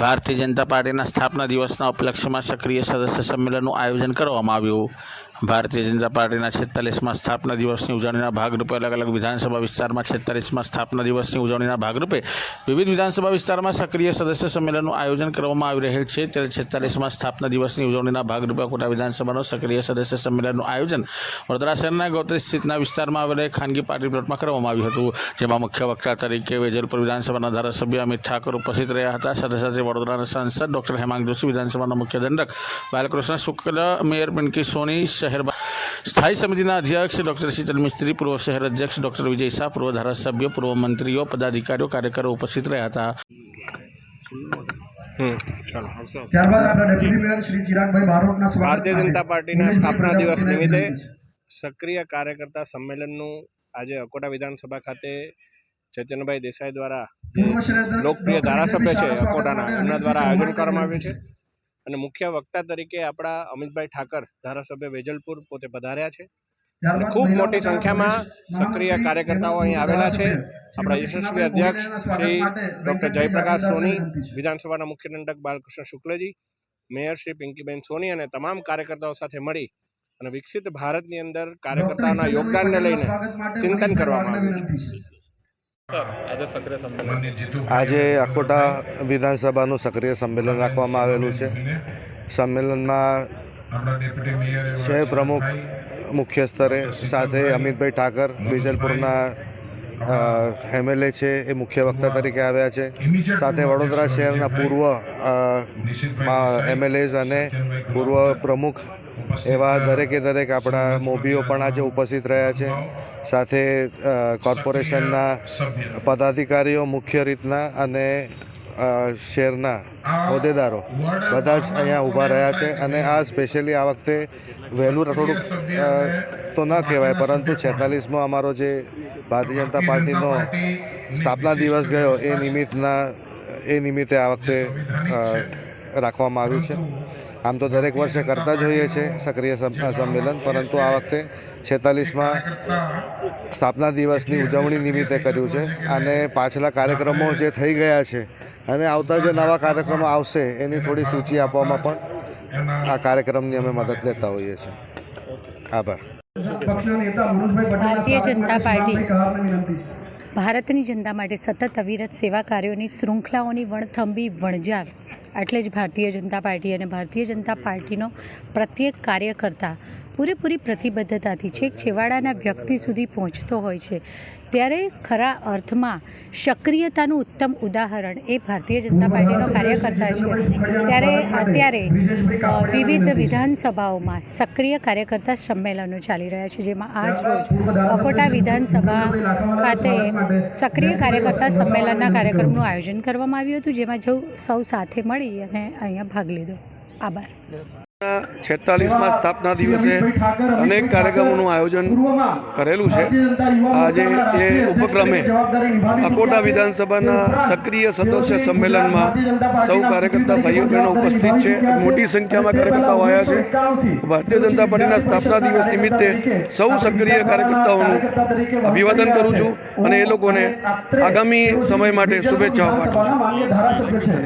ભારતીય જનતા પાર્ટીના સ્થાપના દિવસના ઉપલક્ષ્યમાં સક્રિય સદસ્ય સંમેલનનું આયોજન કરવામાં આવ્યું. ભારતીય જનતા પાર્ટીના છેતાલીસમાં સ્થાપના દિવસની ઉજવણીના ભાગરૂપે અલગ અલગ વિધાનસભા વિસ્તારમાં છેતાલીસમાં સ્થાપના દિવસની ઉજવણીના ભાગરૂપે વિવિધ વિધાનસભા વિસ્તારમાં સક્રિય સદસ્ય સંમેલનનું આયોજન કરવામાં આવી રહેલ છે. ત્યારે છેતાલીસમાં સ્થાપના દિવસની ઉજવણીના ભાગરૂપે કોટા વિધાનસભાનો સક્રિય સદસ્ય સંમેલનનું આયોજન વડોદરા શહેરના ગૌત્રી સ્થિતના વિસ્તારમાં આવેલા ખાનગી પાર્ટી પ્લોટમાં કરવામાં આવ્યું હતું. જેમાં મુખ્ય વક્તા તરીકે વેજલપુર વિધાનસભાના ધારાસભ્ય અમિત ઠાકોર ઉપસ્થિત રહ્યા હતા. સાથે સાથે વડોદરાના સાંસદ ડોક્ટર હેમાંગ જોશી વિધાનસભાના મુખ્ય દંડક બાલકૃષ્ણ શુક્લ, મેયર પિંકી સોની શહેર સ્થાયી સમિતિના અધ્યક્ષ ડોક્ટર શીતલ મિસ્ત્રી પૂર્વ શહેર અધ્યક્ષ ડોક્ટર વિજય શાહ પૂર્વ ધારાસભ્ય પૂર્વ મંત્રીઓ પદાધિકારીઓ કાર્યકરો ઉપસ્થિત રહ્યા હતા. ભારતીય જનતા પાર્ટીના સ્થાપના દિવસ નિમિત્તે સક્રિય કાર્યકર્તા સંમેલનનું આજે અકોટા વિધાનસભા ખાતે ચેતનભાઈ દેસાઈ દ્વારા લોકપ્રિય ધારાસભ્ય છે અકોટાના. એમના દ્વારા આયોજન કરવામાં આવ્યું છે. અને મુખ્ય વક્તા તરીકે આપણા અમિતભાઈ ઠાકર ધારાસભ્ય વેજલપુર પોતે પધાર્યા છે. ખૂબ મોટી સંખ્યામાં સક્રિય કાર્યકર્તાઓ અહીં આવેલા છે. આપણા યશસ્વી અધ્યક્ષ શ્રી ડૉક્ટર જયપ્રકાશ સોની વિધાનસભાના મુખ્ય દંડક બાલકૃષ્ણ શુક્લજી મેયર શ્રી પિંકીબેન સોની અને તમામ કાર્યકર્તાઓ સાથે મળી અને વિકસિત ભારતની અંદર કાર્યકર્તાઓના યોગદાનને લઈને ચિંતન કરવામાં આવ્યું છે. આજે અકોટા વિધાનસભાનું સક્રિય સંમેલન રાખવામાં આવેલું છે. સંમેલનમાં શહેર પ્રમુખ મુખ્ય સ્તરે સાથે અમિતભાઈ ઠાકર બીજલપુરના એમએલએ છે એ મુખ્ય વક્તા તરીકે આવ્યા છે. સાથે વડોદરા શહેરના પૂર્વ એમએલએઝ અને પૂર્વ પ્રમુખ એવા દરેકે દરેક આપણા મોભીઓ પણ આજે ઉપસ્થિત રહ્યા છે. સાથે કોર્પોરેશનના પદાધિકારીઓ મુખ્ય રીતના અને શહેરના હોદ્દેદારો બધા જ અહીંયા ઊભા રહ્યા છે અને આ સ્પેશિયલી આ વખતે વહેલું થોડુંક તો ન કહેવાય પરંતુ છેતાલીસમો અમારો જે ભારતીય જનતા પાર્ટીનો સ્થાપના દિવસ ગયો એ નિમિત્તના, એ નિમિત્તે આ વખતે રાખવામાં આવ્યું છે. આમ તો દરેક વર્ષે કરતા જ હોઈએ છીએ સક્રિય સમ- સંમેલન પરંતુ આ વખતે છેતાલીસમાં સ્થાપના દિવસની ઉજવણી નિમિત્તે કર્યું છે અને પાછલા કાર્યક્રમો જે થઈ ગયા છે અને આવતા જે નવા કાર્યક્રમો આવશે એની થોડી સૂચિ આપવામાં પણ આ કાર્યક્રમની અમે મદદ લેતા હોઈએ છીએ. આભાર. પક્ષના નેતા મનોજભાઈ પટેલના ભારતીય જનતા પાર્ટી. ભારતની જનતા માટે સતત અવિરત સેવા કાર્યોની શૃંખલાઓની વણથંભી વણઝાર. એટલે જ ભારતીય જનતા પાર્ટી અને ભારતીય જનતા પાર્ટીનો પ્રત્યેક કાર્યકર્તા પૂરેપૂરી પ્રતિબદ્ધતાથી છેક છેવાડાના વ્યક્તિ સુધી પહોંચતો હોય છે. ત્યારે ખરા અર્થમાં સક્રિયતાનું ઉત્તમ ઉદાહરણ એ ભારતીય જનતા પાર્ટીનો કાર્યકર્તા છે. ત્યારે અત્યારે વિવિધ વિધાનસભાઓમાં સક્રિય કાર્યકર્તા સંમેલનો ચાલી રહ્યા છે, જેમાં આજ રોજ અકોટા વિધાનસભા ખાતે સક્રિય કાર્યકર્તા સંમેલનના કાર્યક્રમનું આયોજન કરવામાં આવ્યું હતું, જેમાં સૌ સાથે મળી અને અહીંયા ભાગ લીધો. આભાર. છેતાલીસમાં સ્થાપના દિવસે અનેક કાર્યક્રમોનું આયોજન કરેલું છે. આજે એ ઉપક્રમે અકોટા વિધાનસભાના સક્રિય સદસ્ય સંમેલનમાં સૌ કાર્યકર્તા ભાઈઓ બહેનો ઉપસ્થિત છે. મોટી સંખ્યામાં કાર્યકર્તાઓ આવ્યા છે. ભારતીય જનતા પાર્ટીના સ્થાપના દિવસ નિમિત્તે સૌ સક્રિય કાર્યકર્તાઓનું અભિવાદન કરું છું. અને એ લોકોને આગામી સમય માટે શુભેચ્છાઓ પાઠવું છે.